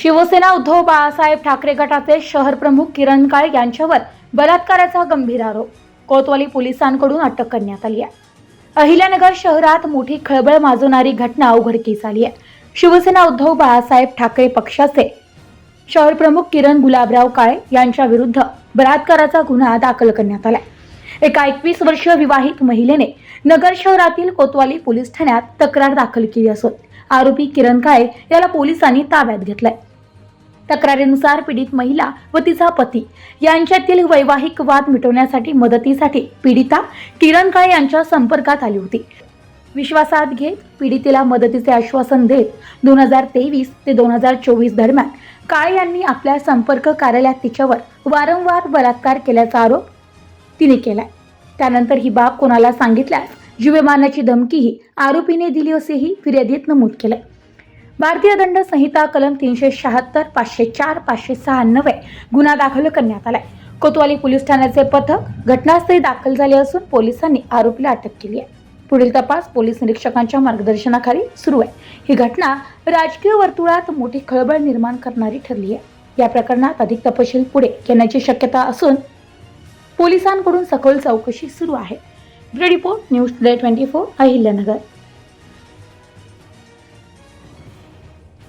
शिवसेना उद्धव बाळासाहेब ठाकरे गटाचे शहर प्रमुख किरण काळे यांच्यावर बलात्काराचा गंभीर आरोप. कोतवाली पोलिसांकडून अटक करण्यात आली आहे. अहिल्यानगर शहरात मोठी खळबळ माजवणारी घटना उघडकीस आली आहे. शिवसेना उद्धव बाळासाहेब ठाकरे पक्षाचे शहर प्रमुख किरण गुलाबराव काळे यांच्या विरुद्ध बलात्काराचा गुन्हा दाखल करण्यात आला एका एकवीस वर्षीय विवाहित महिलेने नगर शहरातील कोतवाली पोलीस ठाण्यात तक्रार दाखल केली असून आरोपी किरण काळे याला पोलिसांनी ताब्यात घेतलाय. तक्रारीनुसार पीडित महिला व तिचा पती यांच्यातील वैवाहिक वाद मिटवण्यासाठी मदतीसाठी पीडिता किरण काळे यांच्या संपर्कात आली होती. विश्वासात घेत पीडितेला मदतीचे आश्वासन देत दोन हजार तेवीस ते दोन हजार चोवीस दरम्यान काळे यांनी आपल्या संपर्क कार्यालयात तिच्यावर वारंवार बलात्कार केल्याचा आरोप तिने केलाय. त्यानंतर ही बाब कोणाला सांगितल्यास जीवमानाची धमकीही आरोपीने दिली असेही फिर्यादीत नमूद केलंय. भारतीय दंड संहिता कलम तीनशे शहात्तर पाचशे चार पाचशे सहाण्णवे गुन्हा दाखल करण्यात आलाय. कोतवाली पोलीस ठाण्याचे पथक घटनास्थळी दाखल झाले असून पोलिसांनी आरोपीला अटक केली आहे. पुढील तपास पोलीस निरीक्षकांच्या मार्गदर्शनाखाली सुरू आहे. ही घटना राजकीय वर्तुळात मोठी खळबळ निर्माण करणारी ठरली आहे. या प्रकरणात अधिक तपशील पुढे येण्याची शक्यता असून पोलिसांकडून सखोल चौकशी सुरू आहे. Bureau report news day twenty four Ahilyanagar.